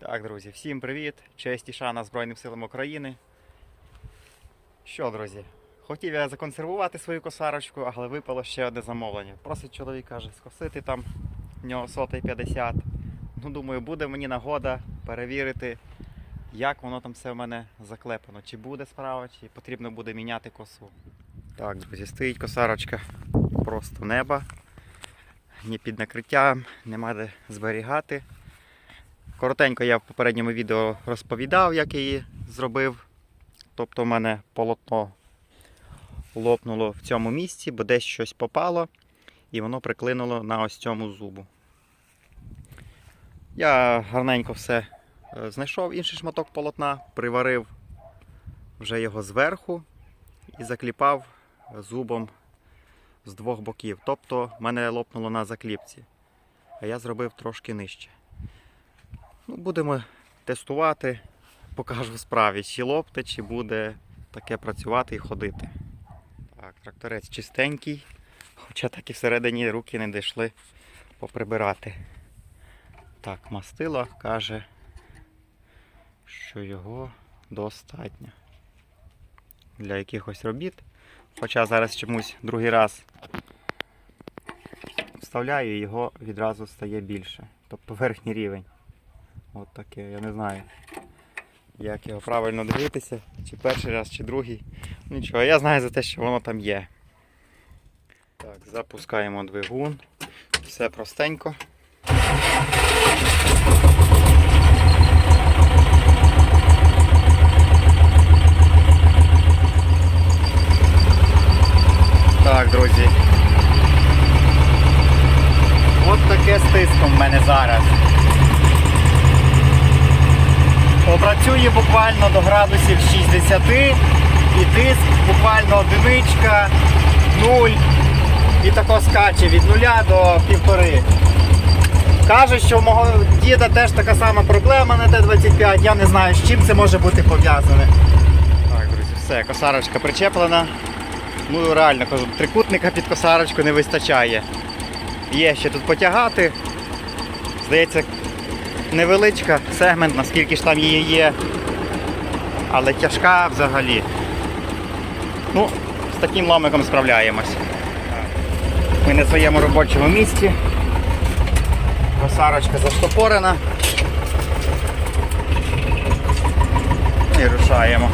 Так, друзі, всім привіт! Честь і шана Збройним силам України. Що, друзі, хотів я законсервувати свою косарочку, але випало ще одне замовлення. Просить чоловік каже, скосити там в нього сотий 50. Ну, думаю, буде мені нагода перевірити, як воно там все в мене заклепано. Чи буде справа, чи потрібно буде міняти косу. Так, друзі, стоїть косарочка просто неба. Ні під накриттям, нема де зберігати. Коротенько я в попередньому відео розповідав, як її зробив. Тобто в мене полотно лопнуло в цьому місці, бо десь щось попало і воно приклинуло на ось цьому зубу. Я гарненько все е, знайшов інший шматок полотна, приварив вже його зверху і закліпав зубом з двох боків. Тобто мене лопнуло на закліпці, а я зробив трошки нижче. Ну, будемо тестувати, покажу в справі, чи лопте, чи буде таке працювати і ходити. Так, тракторець чистенький, хоча так і всередині руки не дійшли поприбирати. Так, мастило каже, що його достатньо для якихось робіт. Хоча зараз чомусь другий раз вставляю, його відразу стає більше. Тобто верхній рівень. От таке, я не знаю, як його правильно дивитися, чи перший раз, чи другий. Нічого, я знаю за те, що воно там є. Так, запускаємо двигун. Все простенько. Так, друзі. От таке з тиском в мене зараз. Попрацює буквально до градусів 60 і тиск буквально одиничка, нуль. І тако скаче від нуля до півтори. Каже, що у мого діда теж така сама проблема на Т-25. Я не знаю, з чим це може бути пов'язане. Так, друзі, все, косарочка причеплена. Ну реально кажу, трикутника під косарочку не вистачає. Є ще тут потягати. Здається, невеличка сегмент, наскільки ж там її є. Але тяжка взагалі. Ну, з таким ломиком справляємось. Ми на своєму робочому місці. Косарочка заштопорена. І рушаємо.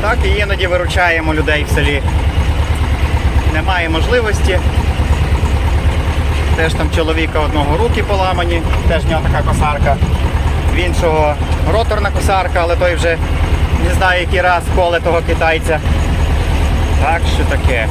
Так, і іноді виручаємо людей в селі. Немає можливості. Теж там чоловіка одного руки поламані, теж в нього така косарка. В іншого роторна косарка, але той вже не знаю який раз коле того китайця. Так що таке.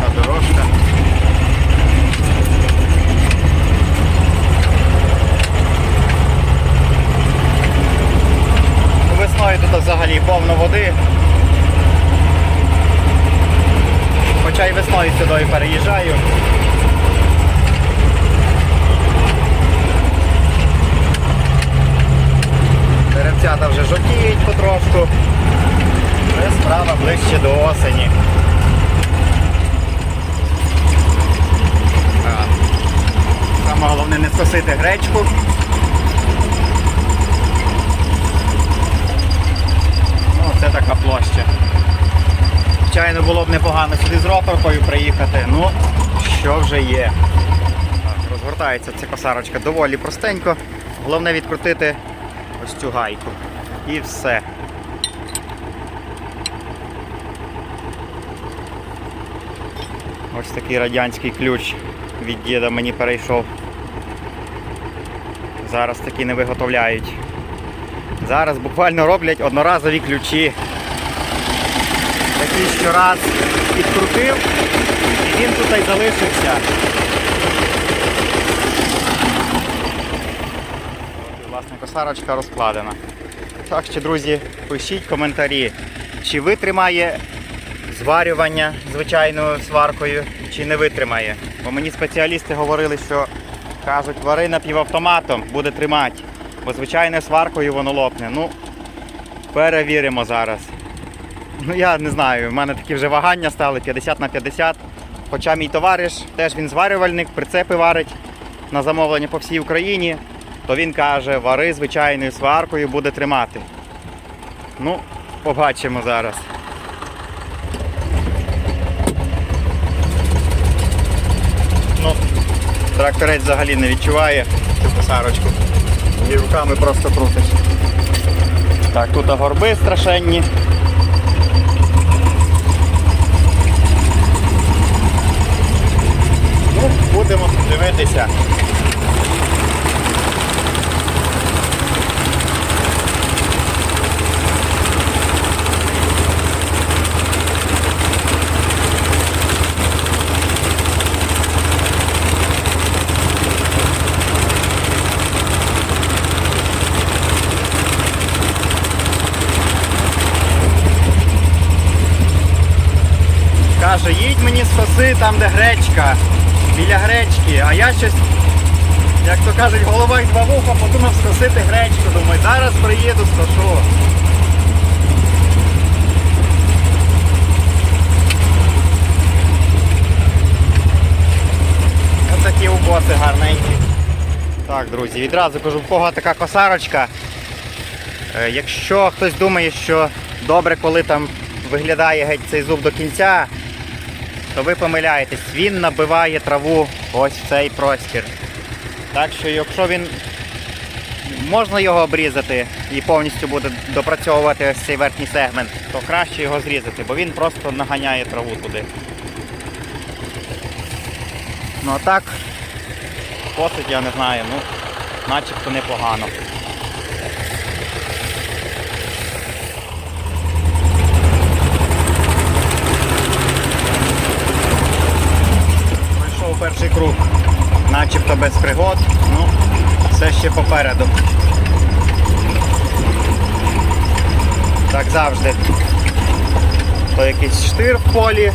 Та дорожка. Весною тут взагалі повно води. Хоча й весною сюди переїжджаю. Деревцята вже жовтіють потрошку. Це справа ближче до осені. Саме головне не скосити гречку. Ну, це така площа. Звичайно, було б непогано сюди з роторкою приїхати, ну, що вже є. Розгортається ця косарочка доволі простенько. Головне відкрутити ось цю гайку. І все. Ось такий радянський ключ від діда мені перейшов. Зараз такі не виготовляють. Зараз буквально роблять одноразові ключі. Такі тисячу раз підкрутив, і він тут і залишився. Власне, косарочка розкладена. Так що, друзі, пишіть коментарі, чи витримає зварювання звичайною сваркою, чи не витримає. Бо мені спеціалісти говорили, що кажуть, вари напівавтоматом буде тримати, бо звичайною сваркою воно лопне. Ну, перевіримо зараз. Ну я не знаю, в мене такі вже вагання стали 50 на 50. Хоча мій товариш, теж він зварювальник, прицепи варить на замовлення по всій Україні, то він каже, вари звичайною сваркою буде тримати. Ну, побачимо зараз. Ну, тракторець взагалі не відчуває цю косарочку. І руками просто крутиш. Так, тут горби страшенні. Ну, будемо дивитися. Каже, коси там, де гречка, біля гречки, а я щось, як то кажуть, голова й два вуха, подумав скосити гречку. Думаю, зараз приїду, скошу. Ось такі убоси гарненькі. Так, друзі, відразу кажу, в кого така косарочка. Е, Якщо хтось думає, що добре, коли там виглядає геть цей зуб до кінця, то ви помиляєтесь, він набиває траву ось в цей простір. Так що якщо він можна його обрізати і повністю буде допрацьовувати ось цей верхній сегмент, то краще його зрізати, бо він просто наганяє траву туди. Ну а так, косить я не знаю, ну начебто непогано. Пройшов перший круг, начебто без пригод, ну, все ще попереду. Так завжди. То якийсь штир в полі,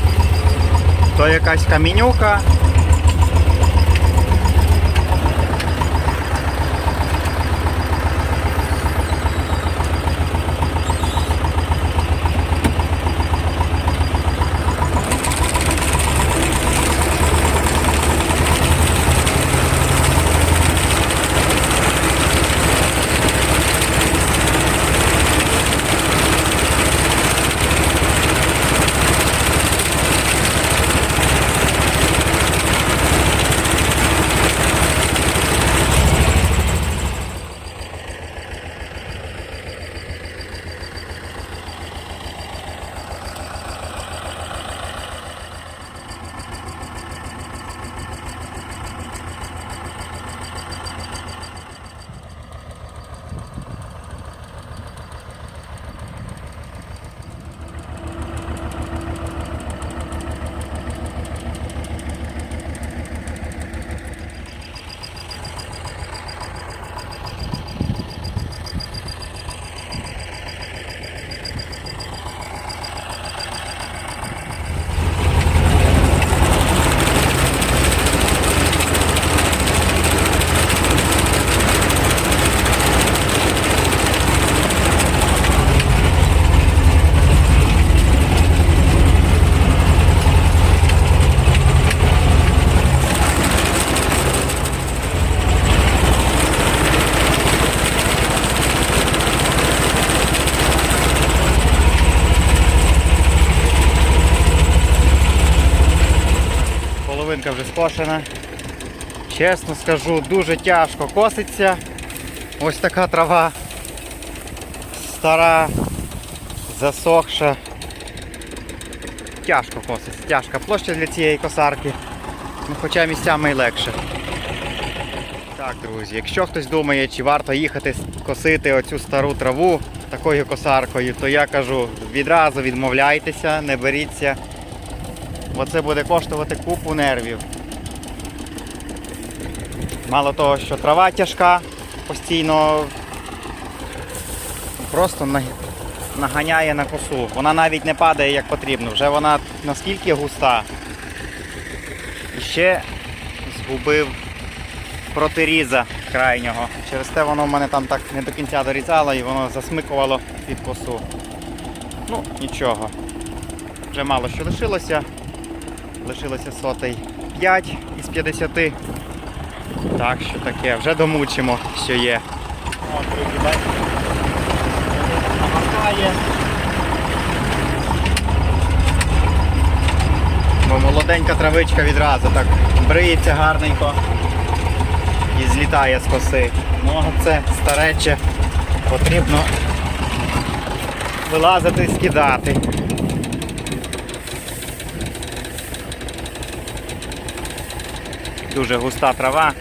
то якась камінюка. половинка вже скошена. Чесно скажу, дуже тяжко коситься. Ось така трава стара, засохша. Тяжко коситься, тяжка площа для цієї косарки. Ну, хоча місцями й легше. Так, друзі, якщо хтось думає, чи варто їхати косити оцю стару траву, такою косаркою, то я кажу, відразу відмовляйтеся, не беріться. Бо це буде коштувати купу нервів. Мало того, що трава тяжка, постійно просто наганяє на косу. Вона навіть не падає як потрібно. Вже вона наскільки густа. І ще згубив протиріза крайнього. Через те воно в мене там так не до кінця дорізало і воно засмикувало під косу. Ну, нічого. Вже мало що лишилося. Лишилося сотий 5 із 50. Так що таке, вже домучимо, що є. Бо молоденька травичка відразу так бриється гарненько і злітає з коси. Ну а це старече потрібно вилазити і скидати. Дуже густа трава.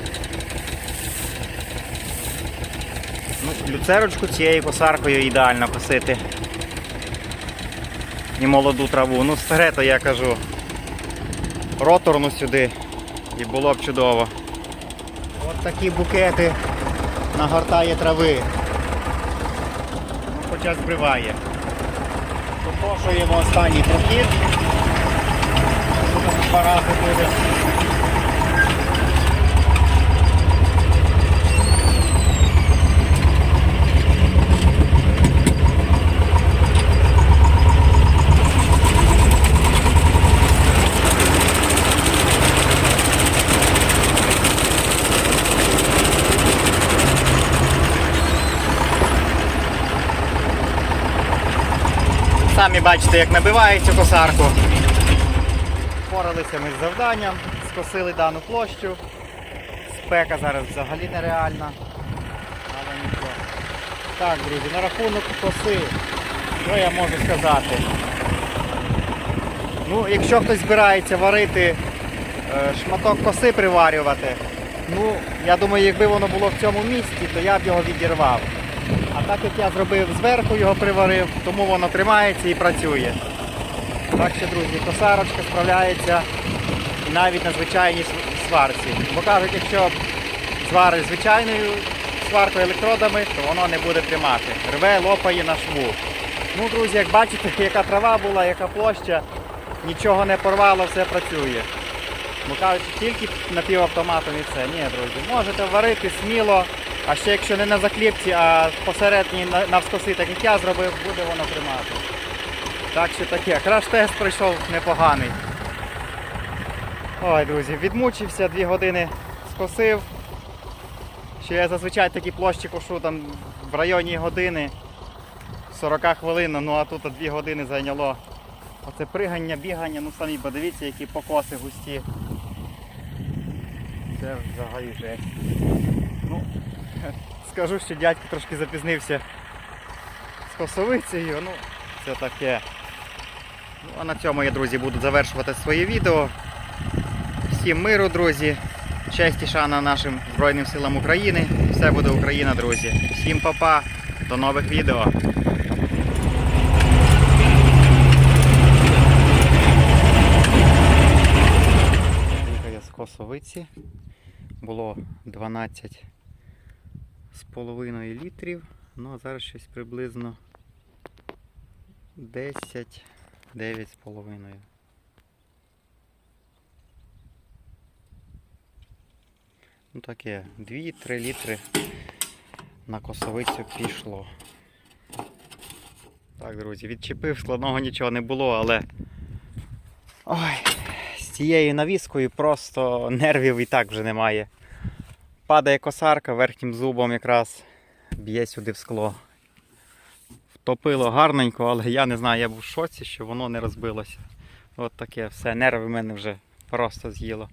Люцерочку цією косаркою ідеально косити. І молоду траву. Ну, старе, то я кажу. Роторну сюди і було б чудово. От такі букети нагортає трави. Ну, хоча збриває. Попошуємо останній прохід. Два буде. Самі бачите, як набиває цю косарку. Впоралися ми з завданням, скосили дану площу. Спека зараз взагалі нереальна. Але нічого. Так, друзі, на рахунок коси, що я можу сказати? Ну, якщо хтось збирається варити е, шматок коси приварювати, ну, я думаю, якби воно було в цьому місці, то я б його відірвав. А так як я зробив зверху, його приварив, тому воно тримається і працює. Так що, друзі, косарочка справляється навіть на звичайній сварці. Бо кажуть, якщо звариш звичайною сваркою електродами, то воно не буде тримати. Рве, лопає на шву. Ну, друзі, як бачите, яка трава була, яка площа, нічого не порвало, все працює. Бо кажуть, тільки напівавтоматом і все. Ні, друзі, можете варити сміло, а ще якщо не на закліпці, а посередній навскоси, так як я зробив, буде воно тримати. Так що таке, краш-тест пройшов непоганий. Ой, друзі, відмучився, дві години скосив. Що я зазвичай такі площі кошу там в районі години 40 хвилин, ну а тут дві години зайняло. Оце пригання, бігання, ну самі подивіться, які покоси густі. Це взагалі жесть. Скажу, що дядько трошки запізнився з косовицею, ну це таке. Ну а на цьому я, друзі, буду завершувати своє відео. Всім миру, друзі. Честь і шана нашим Збройним силам України. Все буде Україна, друзі. Всім па-па, до нових відео. Косовиці. Було 12 з половиною літрів. Ну а зараз щось приблизно 10, 9 з половиною. Ну таке, 2-3 літри на косовицю пішло. Так, друзі, відчепив, складного нічого не було, але. Ой, з цією навіскою просто нервів і так вже немає. Падає косарка верхнім зубом якраз б'є сюди в скло. Втопило гарненько, але я не знаю, я був в шоці, що воно не розбилося. От таке все, нерви в мене вже просто з'їло.